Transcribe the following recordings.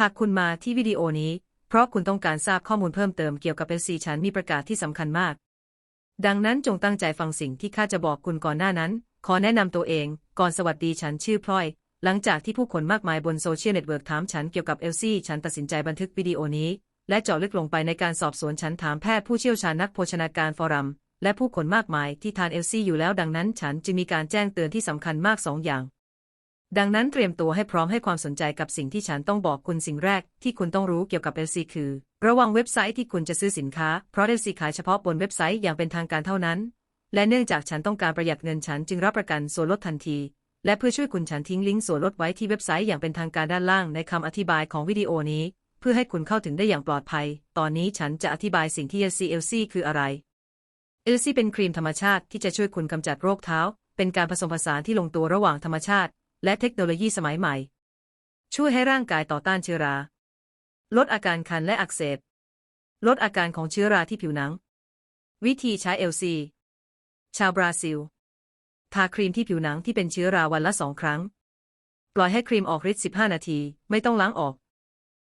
หากคุณมาที่วิดีโอนี้ เพราะคุณต้องการทราบข้อมูลเพิ่มเติมเกี่ยวกับ LC ฉันมีประกาศที่สำคัญมาก ดังนั้นจงตั้งใจฟังสิ่งที่ข้าจะบอกคุณก่อนหน้านั้น ขอแนะนำตัวเอง ก่อนสวัสดีฉันชื่อพลอย หลังจากที่ผู้คนมากมายบนโซเชียลเน็ตเวิร์กถามฉันเกี่ยวกับ LC ฉันตัดสินใจบันทึกวิดีโอนี้ และเจาะลึกลงไปในการสอบสวนฉันถามแพทย์ผู้เชี่ยวชาญนักโภชนาการฟอรัมและผู้คนมากมายที่ทาน LC อยู่แล้วดังนั้น ฉันจึงมีการแจ้งเตือนที่สำคัญมากสองอย่าง ดังนั้นเตรียมตัวให้พร้อมให้ความสนใจกับสิ่งที่ฉันต้องบอกคุณสิ่งแรกที่คุณต้องรู้เกี่ยวกับ LC คือ ระวังเว็บไซต์ที่คุณจะซื้อสินค้า เพราะ LC ขายเฉพาะบนเว็บไซต์อย่างเป็นทางการเท่านั้น และเนื่องจากฉันต้องการประหยัดเงินฉันจึงรับประกันส่วนลดทันที และเพื่อช่วยคุณฉันทิ้งลิงก์ส่วนลดไว้ที่เว็บไซต์อย่างเป็นทางการด้านล่างในคำอธิบายของวิดีโอนี้ เพื่อให้คุณเข้าถึงได้อย่างปลอดภัย ตอนนี้ฉันจะอธิบายสิ่งที่ LC LC คืออะไร LC เป็นครีมธรรมชาติที่จะช่วยคุณกำจัดโรคเท้า เป็นการผสมผสานที่ลงตัวระหว่างธรรมชาติ และเทคโนโลยีสมัยใหม่ ช่วยให้ร่างกายต่อต้านเชื้อรา ลดอาการคันและอักเสบ ลดอาการของเชื้อราที่ผิวหนัง วิธีใช้ LC ชาวบราซิล ทาครีมที่ผิวหนังที่เป็นเชื้อราวันละสองครั้ง ปล่อยให้ครีมออกฤทธิ์ 15 นาที ไม่ต้องล้างออก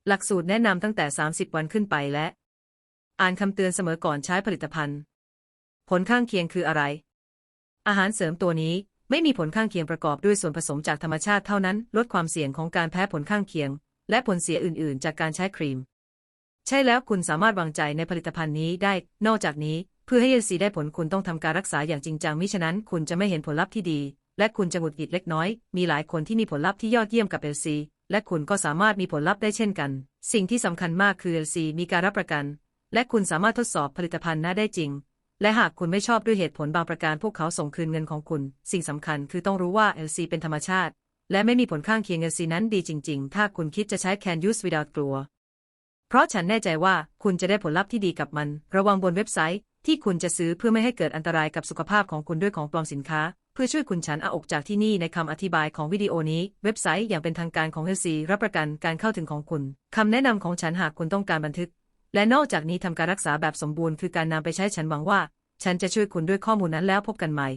หลักสูตรแนะนำตั้งแต่ 30 วันขึ้นไปและ อ่านคำเตือนเสมอก่อนใช้ผลิตภัณฑ์ ผลข้างเคียงคืออะไร อาหารเสริมตัวนี้ ไม่มีผลข้างเคียงประกอบด้วยส่วนผสมจากธรรมชาติเท่านั้น ลดความเสี่ยงของการแพ้ผลข้างเคียง และผลเสียอื่น ๆ จากการใช้ครีม ใช่แล้วคุณสามารถวางใจในผลิตภัณฑ์นี้ได้ นอกจากนี้ เพื่อให้เอซีได้ผลคุณต้องทำการรักษาอย่างจริงจังมิฉะนั้น คุณจะไม่เห็นผลลัพธ์ที่ดี และคุณจะหงุดหงิดเล็กน้อย มีหลายคนที่มีผลลัพธ์ที่ยอดเยี่ยมกับเอลซีและคุณก็สามารถมีผลลัพธ์ได้เช่นกัน สิ่งที่สำคัญมากคือเอลซีมีการรับประกัน และคุณสามารถทดสอบผลิตภัณฑ์นั้นได้จริง และหากคุณไม่ชอบด้วยเหตุผลบางประการพวกเขาส่งคืนเงินของคุณ สิ่งสำคัญคือต้องรู้ว่า LC เป็นธรรมชาติ และไม่มีผลข้างเคียง LC นั้นดีจริง ๆ ถ้าคุณคิดจะใช้ Can Use Without กลัว เพราะฉันแน่ใจว่าคุณจะได้ผลลัพธ์ที่ดีกับมัน ระวังบนเว็บไซต์ ที่คุณจะซื้อเพื่อไม่ให้เกิดอันตรายกับสุขภาพของคุณด้วยของปลอมสินค้า เพื่อช่วยคุณฉันอาอกจากที่นี่ในคำอธิบายของวิดีโอนี้ เว็บไซต์อย่างเป็นทางการของ LC รับประกันการเข้าถึงของคุณคำแนะนำของฉันหากคุณต้องการบันทึก และนอกจากนี้ทำการรักษาแบบสมบูรณ์คือการนำไปใช้ฉันหวังว่า ฉันจะช่วยคุณด้วยข้อมูลนั้นแล้วพบกันใหม่